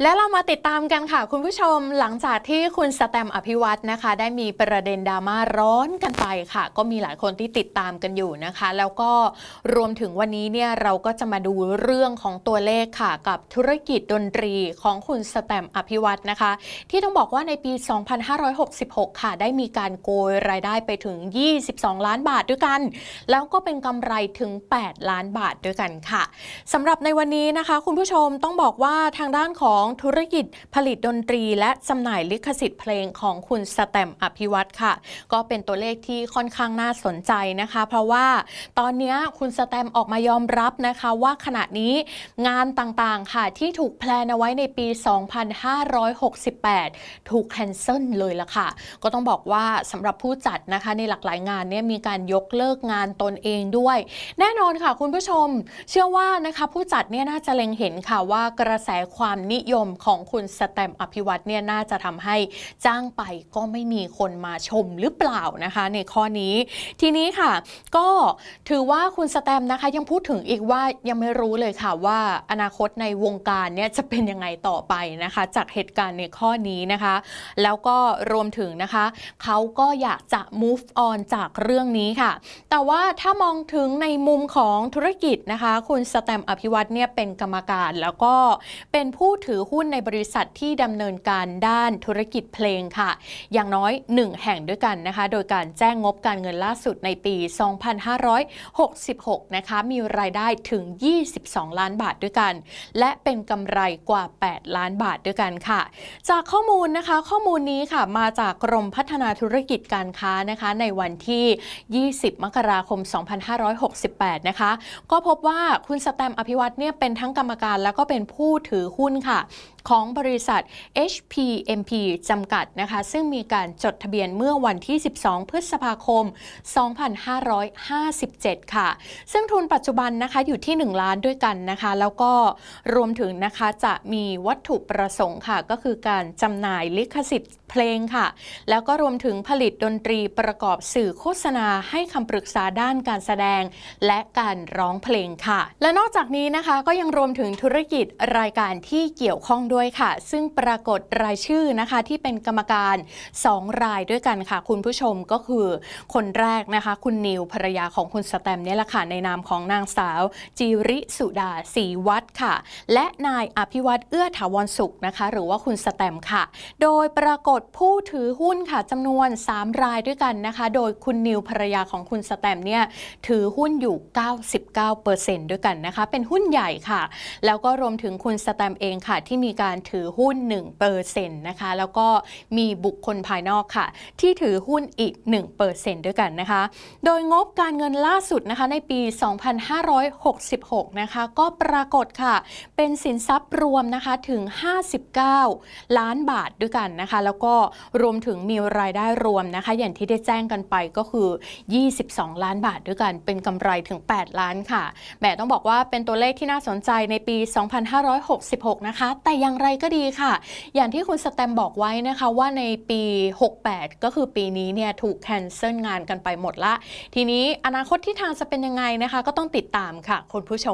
และเรามาติดตามกันค่ะ คุณผู้ชมหลังจากที่คุณสแตม์อภิวัตนะคะ ได้มีประเด็นดราม่าร้อนกันไปค่ะ ก็มีหลายคนที่ติดตามกันอยู่นะคะ แล้วก็รวมถึงวันนี้เนี่ยเราก็จะมาดูเรื่องของตัวเลขค่ะ กับธุรกิจดนตรีของคุณสแตม์อภิวัตนะคะ ที่ต้องบอกว่าในปี 2566 ค่ะ ได้มีการโกยรายได้ไปถึง 22 ล้านบาทด้วยกัน แล้วก็เป็นกำไรถึง 8 ล้านบาทด้วยกันค่ะสำหรับในวันนี้นะคะ คุณผู้ชมต้องบอกว่าทางด้านของธุรกิจผลิตดนตรี และจำหน่ายลิขสิทธิ์เพลงของคุณสแตม์อภิวัตค่ะ ก็เป็นตัวเลขที่ค่อนข้างน่าสนใจนะคะ เพราะว่าตอนนี้คุณสแตมออกมายอมรับนะคะว่าขณะนี้งานต่างๆค่ะที่ถูกแพลนเอาไว้ในปี 2568 ถูกแคนเซิลเลยละค่ะ ก็ต้องบอกว่าสำหรับผู้จัดนะคะในหลากหลายงานเนี่ยมีการยกเลิกงานตนเองด้วย แน่นอนค่ะคุณผู้ชม เชื่อว่านะคะผู้จัดเนี่ยน่าจะเล็งเห็นค่ะว่ากระแสความนิยมของคุณสแตมอภิวัตเนี่ยน่าจะทำให้จ้างไปก็ไม่มีคนมาชมหรือเปล่านะคะ ในข้อนี้ ทีนี้ค่ะ ก็ถือว่าคุณสแตมนะคะยังพูดถึงอีกว่ายังไม่รู้เลยค่ะว่าอนาคตในวงการเนี่ยจะเป็นยังไงต่อไปนะคะ จากเหตุการณ์ในข้อนี้นะคะ แล้วก็รวมถึงนะคะเขาก็อยากจะ move on จากเรื่องนี้ค่ะ แต่ว่าถ้ามองถึงในมุมของธุรกิจนะคะ คุณสแตมอภิวัตเนี่ยเป็นกรรมการแล้วก็เป็นผู้ถือหุ้นในบริษัทที่ดำเนินการด้านธุรกิจเพลงค่ะ อย่างน้อย 1 แห่งด้วยกันนะคะ โดยการแจ้งงบการเงินล่าสุดในปี 2566 นะคะ มีรายได้ถึง 22 ล้านบาทด้วยกัน และเป็นกำไรกว่า 8 ล้านบาทด้วยกันค่ะ จากข้อมูลนะคะ ข้อมูลนี้ค่ะ มาจากกรมพัฒนาธุรกิจการค้านะคะ ในวันที่ 20 มกราคม 2568 นะคะ ก็พบว่าคุณสแตม์อภิวัตเนี่ยเป็นทั้งกรรมการแล้วก็เป็นผู้ถือหุ้นค่ะของบริษัท HPMP จำกัดนะคะ ซึ่งมีการจดทะเบียนเมื่อวันที่ 12 พฤษภาคม 2557 ค่ะ ซึ่งทุนปัจจุบันนะคะอยู่ที่ 1 ล้านด้วยกันนะคะ แล้วก็รวมถึงนะคะจะมีวัตถุประสงค์ค่ะ ก็คือการจำหน่ายลิขสิทธิ์เพลงค่ะ แล้วก็รวมถึงผลิตดนตรีประกอบสื่อโฆษณาให้คำปรึกษาด้านการแสดง และการร้องเพลงค่ะ และนอกจากนี้นะคะก็ยังรวมถึงธุรกิจรายการที่เกี่ยวข้องด้วยค่ะ ซึ่งปรากฏรายชื่อนะคะที่เป็นกรรมการ 2 รายด้วยกันค่ะ คุณผู้ชมก็คือคนแรกนะคะ คุณนิวภรรยาของคุณสแตมเนี่ยแหละค่ะในนามของนางสาว จิริสุดาศรีวัฒน์ค่ะ และนายอภิวัตเอื้อถาวรสุขนะคะ หรือว่าคุณสแตมค่ะ โดยปรากฏผู้ถือหุ้นค่ะจำนวน 3 รายด้วยกันนะคะ โดยคุณนิวภรรยาของคุณสแตมเนี่ยถือหุ้นอยู่ 99%ด้วยกันนะคะ เป็นหุ้นใหญ่ค่ะ แล้วก็รวมถึงคุณสแตมเองค่ะทที่มีการถือหุ้น1%นต์นะคะ แล้วก็มีบุคคลภายนอกค่ะ ที่ถือหุ้นอีก1%ด้วยกันนะคะ โดยงบการเงินล่าสุดนะคะในปี 2566 นะคะ ก็ปรากฏค่ะ เป็นสินทรัพย์รวมนะคะถึง 59 ล้านบาทด้วยกันนะคะ แล้วก็รวมถึงมีรายได้รวมนะคะ อย่างที่ได้แจ้งกันไปก็คือ 22 ล้านบาทด้วยกัน เป็นกำไรถึง 8 ล้านค่ะแหมต้องบอกว่าเป็นตัวเลขที่น่าสนใจในปี 2566 นะคะแต่อย่างไรก็ดีค่ะ อย่างที่คุณสแตมบอกไว้นะคะว่าในปี 68 ก็คือปีนี้เนี่ยถูกแคนเซิลงานกันไปหมดละ ทีนี้อนาคตที่ทางจะเป็นยังไงนะคะ ก็ต้องติดตามค่ะคุณผู้ชม